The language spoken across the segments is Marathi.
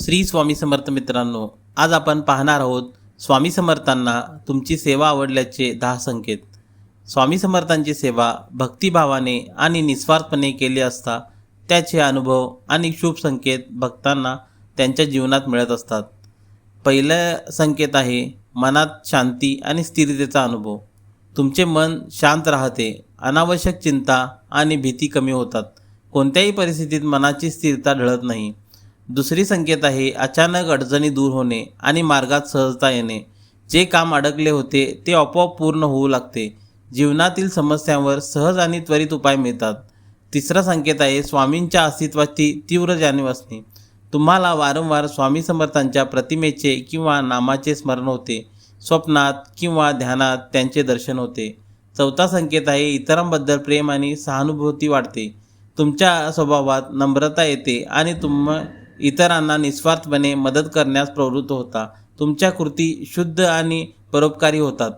श्री स्वामी समर्थ मित्रांनो आज आपण पाहणार आहोत स्वामी समर्थांना तुमची सेवा आवडल्याचे दहा संकेत. स्वामी समर्थांची सेवा भक्तिभावाने आणि निस्वार्थपणे केली असता त्याचे अनुभव आणि शुभ संकेत भक्तांना त्यांच्या जीवनात मिळत असतात. पहिलं संकेत आहे मनात शांती आणि स्थिरतेचा अनुभव. तुमचे मन शांत राहते अनावश्यक चिंता आणि भीती कमी होतात. कोणत्याही परिस्थितीत मनाची स्थिरता ढळत नाही. दुसरी संकेत आहे अचानक अडचणी दूर होणे आणि मार्गात सहजता येणे. जे काम अडकले होते ते आपोआप पूर्ण होऊ लागते. जीवनातील समस्यांवर सहज आणि त्वरित उपाय मिळतात. तिसरा संकेत आहे स्वामींच्या अस्तित्वाची तीव्र जाणीव असणे. तुम्हाला वारंवार स्वामी समर्थांच्या प्रतिमेचे किंवा नामाचे स्मरण होते. स्वप्नात किंवा ध्यानात त्यांचे दर्शन होते. चौथा संकेत आहे इतरांबद्दल प्रेम आणि सहानुभूती वाढते. तुमच्या स्वभावात नम्रता येते आणि तुम इतरांना निस्वार्थपणे मदत करण्यास प्रवृत्त होता. तुमच्या कृती शुद्ध आणि परोपकारी होतात.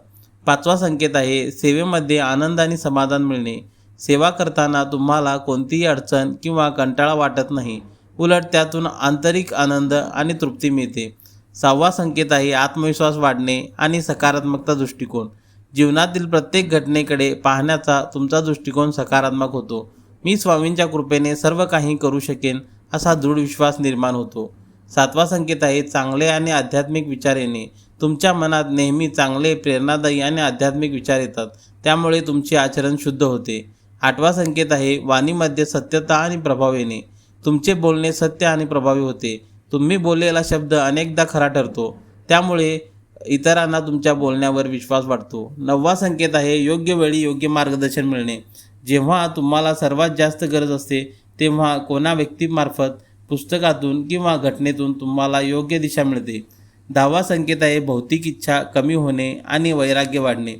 पाचवा संकेत आहे सेवेमध्ये आनंद आणि समाधान मिळणे. सेवा करताना तुम्हाला कोणतीही अडचण किंवा कंटाळा वाटत नाही. उलट त्यातून आंतरिक आनंद आणि तृप्ती मिळते. सहावा संकेत आहे आत्मविश्वास वाढणे आणि सकारात्मकता दृष्टिकोन. जीवनातील प्रत्येक घटनेकडे पाहण्याचा तुमचा दृष्टिकोन सकारात्मक होतो. मी स्वामींच्या कृपेने सर्व काही करू शकेन. असा दृढ विश्वास निर्माण होतो. सातवा संकेत आहे चांगले आणि आध्यात्मिक विचार येणे. तुमच्या मनात नेहमी चांगले प्रेरणादायी आणि आध्यात्मिक विचार येतात. त्यामुळे तुमचे आचरण शुद्ध होते. आठवा संकेत आहे वाणीमध्ये सत्यता आणि प्रभाव येणे. तुमचे बोलणे सत्य आणि प्रभावी होते. तुम्ही बोललेला शब्द अनेकदा खरा ठरतो. त्यामुळे इतरांना तुमच्या बोलण्यावर विश्वास वाटतो नववा संकेत आहे योग्य वेळी योग्य मार्गदर्शन मिळणे. जेव्हा तुम्हाला सर्वात जास्त गरज असते तेव्हा कोणा व्यक्तीमार्फत पुस्तकातून किंवा घटनेतून तुम्हाला योग्य दिशा मिळते. दहावा संकेत आहे भौतिक इच्छा कमी होणे आणि वैराग्य वाढणे.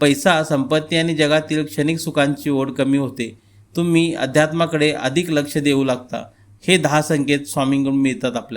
पैसा संपत्ती आणि जगातील क्षणिक सुखांची ओढ कमी होते. तुम्ही अध्यात्माकडे अधिक लक्ष देऊ लागता. हे दहा संकेत स्वामींकडून मिळतात आपल्याला.